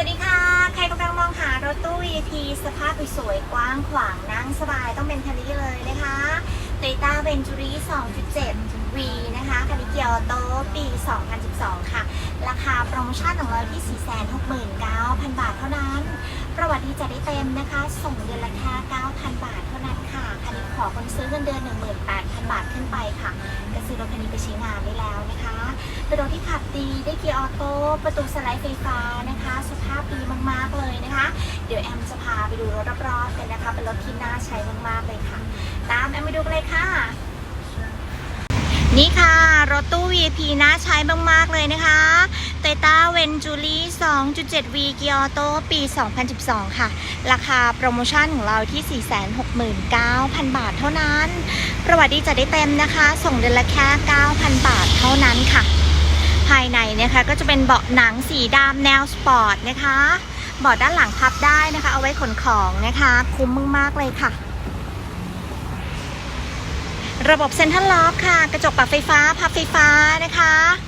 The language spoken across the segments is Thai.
วัสดีค่ะ ใครกำลังมองหารถตู้ VIP สภาพสวยๆกว้างขวางนั่งสบายต้องเป็นคันนี้เลยนะคะ Toyota Venturi 2.7 V นะคะคันนี้เกียร์ออโต้ปี 2012 ค่ะ ราคาโปรโมชั่นของเราที่ 469,000 บาทเท่านั้น วัติที่จะได้เต็มนะคะ ส่งเดือนละแค่9,000 บาทเท่านั้นค่ะ คันนี้ขอคนซื้อเงินเดือน 18,000 บาทขึ้นไปค่ะ ก็ซื้อรถคันนี้ไปใช้งานได้แล้วนะคะเป็นรถที่ขับดี ได้เกียร์ออโต้ ประตูสไลด์ไฟฟ้านะคะ สภาพดีมากๆเลยนะคะ เดี๋ยวแอมจะพาไปดูรถรอบๆกันนะคะ เป็นรถที่น่าใช้มากๆเลยค่ะ ตามแอมไปดูกันเลยค่ะนี่ค่ะ รถตู้ VIP น่าใช้มาก ๆ เลยนะคะ Toyota Venturi 2.7V เกียร์ออโต้ปี 2012 ค่ะ ราคาโปรโมชั่นของเราที่ 469,000 บาทเท่านั้น ประวัติดีจะได้เต็มนะคะ ส่งเดือนละแค่ 9,000 บาทเท่านั้นค่ะ ภายในนะคะก็จะเป็นเบาะหนังสีดำแนวสปอร์ตนะคะ เบาะด้านหลังพับได้นะคะ เอาไว้ขนของนะคะ คุ้มมากๆเลยค่ะระบบเซ็นทรัลล็อกค่ะ กระจกปรับไฟฟ้า พับไฟฟ้านะคะ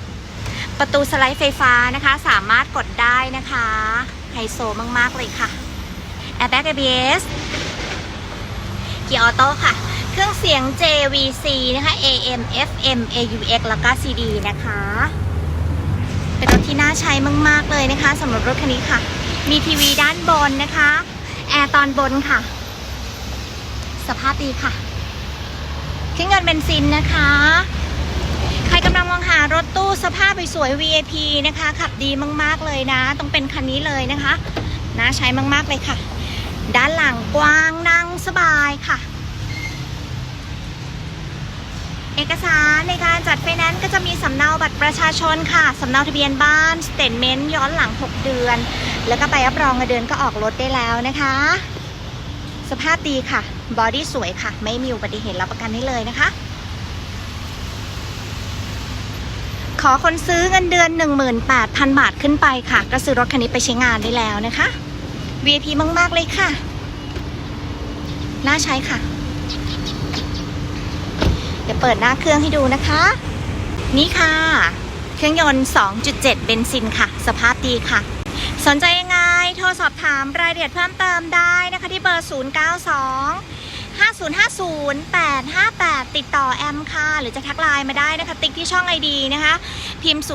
ประตูสไลด์ไฟฟ้านะคะ สามารถกดได้นะคะไฮโซมาก ๆ เลยค่ะ Airbag ABS เกียร์ออโต้ค่ะ เครื่องเสียง JVC นะคะ AM FM AUX แล้วก็ CD นะคะ เป็นรถที่น่าใช้มาก ๆ เลยนะคะสำหรับรถคันนี้ค่ะ มีทีวีด้านบนนะคะ แอร์ตอนบนค่ะ สภาพดีค่ะเครื่องยนต์เบนซินนะคะ กำลังมองหารถตู้สภาพสวย VIP นะคะ ขับดีมากๆเลยนะ ต้องเป็นคันนี้เลยนะคะน่าใช้มากๆเลยค่ะ ด้านหลังกว้างนั่งสบายค่ะ เอกสารในการจัดไฟแนนซ์ก็จะมีสำเนาบัตรประชาชนค่ะสำเนาทะเบียนบ้านสเตทเมนต์ย้อนหลัง 6 เดือน แล้วก็ใบรับรองเงินเดือนก็ออกรถได้แล้วนะคะ สภาพดีค่ะบอดี้สวยค่ะ ไม่มีอุบัติเหตุรับประกันให้เลยนะคะ ขอคนซื้อเงินเดือน 18,000 บาทขึ้นไปค่ะ ก็ซื้อรถคันนี้ไปใช้งานได้แล้วนะคะ VIP มาก ๆ เลยค่ะ น่าใช้ค่ะ เดี๋ยวเปิดหน้าเครื่องให้ดูนะคะ นี่ค่ะ เครื่องยนต์ 2.7 เบนซินค่ะ สภาพดีค่ะ สนใจยังไง โทรสอบถามรายละเอียดเพิ่มเติมได้นะคะที่เบอร์ 092 5050 858 ติดต่อแอมค่ะ หรือจะทักไลน์มาได้นะคะ ติ๊กที่ช่อง ID นะคะ พิมพ์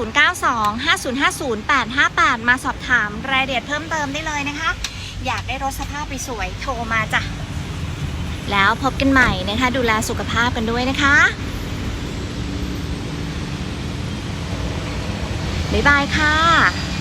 092 5050 858 มาสอบถามรายละเอียดเพิ่มเติมได้เลยนะคะ อยากได้รถสภาพไปสวยโทรมาจ้ะ แล้วพบกันใหม่นะคะ ดูแลสุขภาพกันด้วยนะคะ บ๊ายบายค่ะ